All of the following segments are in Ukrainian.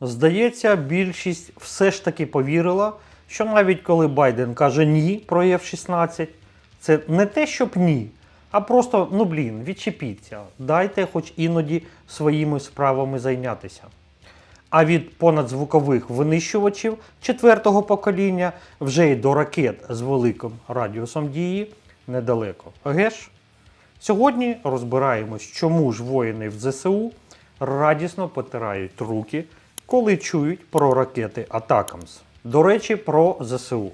Здається, більшість все ж таки повірила, що навіть коли Байден каже ні про F-16, це не те, щоб ні, а просто, ну блін, відчепіться, дайте хоч іноді своїми справами зайнятися. А від понадзвукових винищувачів четвертого покоління вже й до ракет з великим радіусом дії недалеко. Геш? Сьогодні розбираємось, чому ж воїни в ЗСУ радісно потирають руки, коли чують про ракети Атакамс. До речі, про ЗСУ.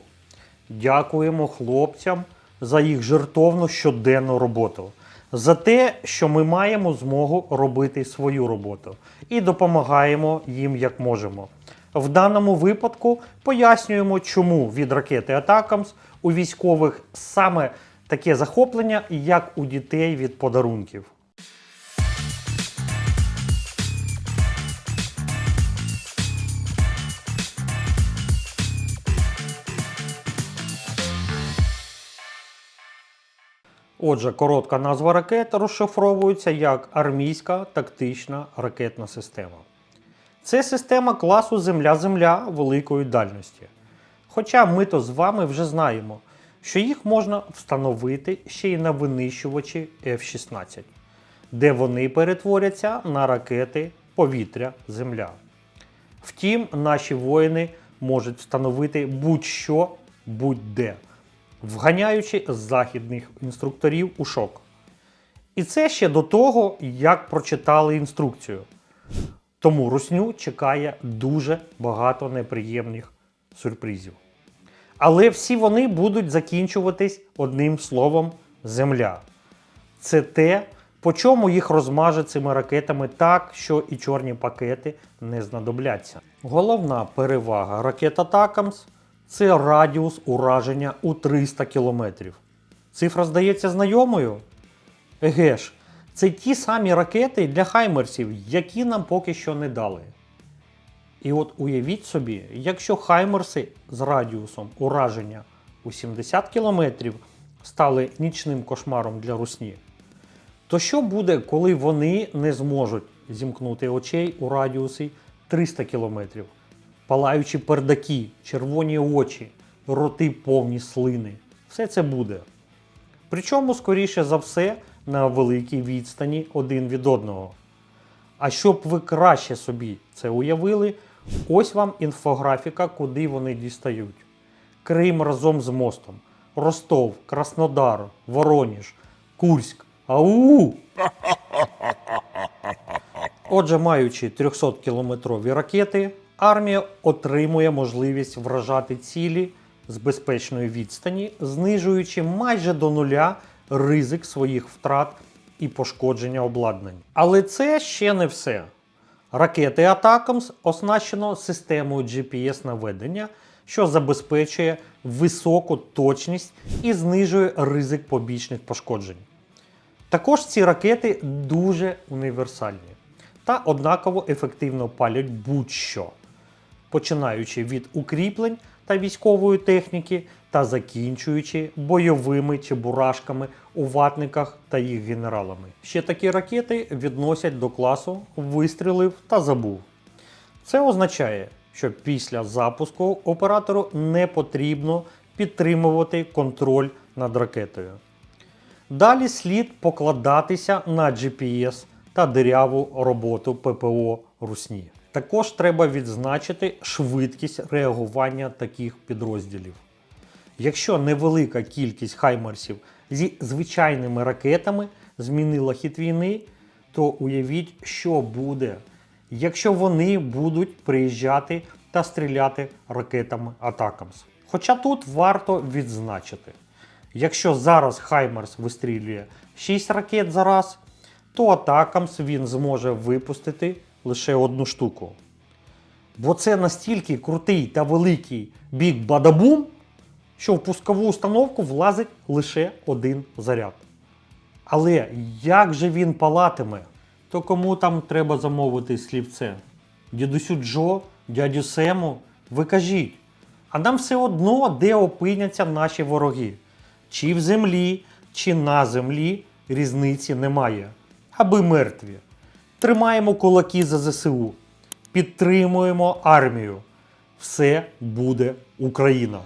Дякуємо хлопцям за їх жертовну щоденну роботу, за те, що ми маємо змогу робити свою роботу і допомагаємо їм як можемо. В даному випадку пояснюємо, чому від ракети Атакамс у військових саме таке захоплення, як у дітей від подарунків. Отже, коротка назва ракет розшифровується як армійська тактична ракетна система. Це система класу Земля-Земля великої дальності. Хоча ми то з вами вже знаємо, що їх можна встановити ще й на винищувачі F-16, де вони перетворяться на ракети повітря-Земля. Втім, наші воїни можуть встановити будь-що будь-де, вганяючи західних інструкторів у шок. І це ще до того, як прочитали інструкцію. Тому русню чекає дуже багато неприємних сюрпризів. Але всі вони будуть закінчуватись одним словом земля. Це те, по чому їх розмаже цими ракетами так, що і чорні пакети не знадобляться. Головна перевага ракет Атакамс це радіус ураження у 300 км. Цифра здається знайомою? Еге ж, це ті самі ракети для хаймерсів, які нам поки що не дали. І от уявіть собі, якщо хаймерси з радіусом ураження у 70 км стали нічним кошмаром для русні, то що буде, коли вони не зможуть зімкнути очей у радіусі 300 км? Палаючі пердаки, червоні очі, роти повні слини. Все це буде. Причому, скоріше за все, на великій відстані один від одного. А щоб ви краще собі це уявили, ось вам інфографіка, куди вони дістають. Крим разом з мостом, Ростов, Краснодар, Вороніж, Курськ. Ау! Отже, маючи 300-кілометрові ракети, армія отримує можливість вражати цілі з безпечної відстані, знижуючи майже до нуля ризик своїх втрат і пошкодження обладнань. Але це ще не все. Ракети Атакамс оснащено системою GPS-наведення, що забезпечує високу точність і знижує ризик побічних пошкоджень. Також ці ракети дуже універсальні та однаково ефективно палять будь-що, починаючи від укріплень та військової техніки та закінчуючи бойовими чебурашками у ватниках та їх генералами. Ще такі ракети відносять до класу вистрілив та забув. Це означає, що після запуску оператору не потрібно підтримувати контроль над ракетою. Далі слід покладатися на GPS та диряву роботу ППО Русні. Також треба відзначити швидкість реагування таких підрозділів. Якщо невелика кількість хаймерсів зі звичайними ракетами змінила хід війни, то уявіть, що буде, якщо вони будуть приїжджати та стріляти ракетами Атакамс. Хоча тут варто відзначити, якщо зараз Хаймерс вистрілює 6 ракет за раз, то Атакамс він зможе випустити лише одну штуку. Бо це настільки крутий та великий бік бадабум, що в пускову установку влазить лише один заряд. Але як же він палатиме? То кому там треба замовити слівце? Дідусю Джо, дядю Сему? Ви кажіть. А нам все одно, де опиняться наші вороги. Чи в землі, чи на землі різниці немає. Аби мертві. Тримаємо кулаки за ЗСУ. підтримуємо армію. Все буде Україна!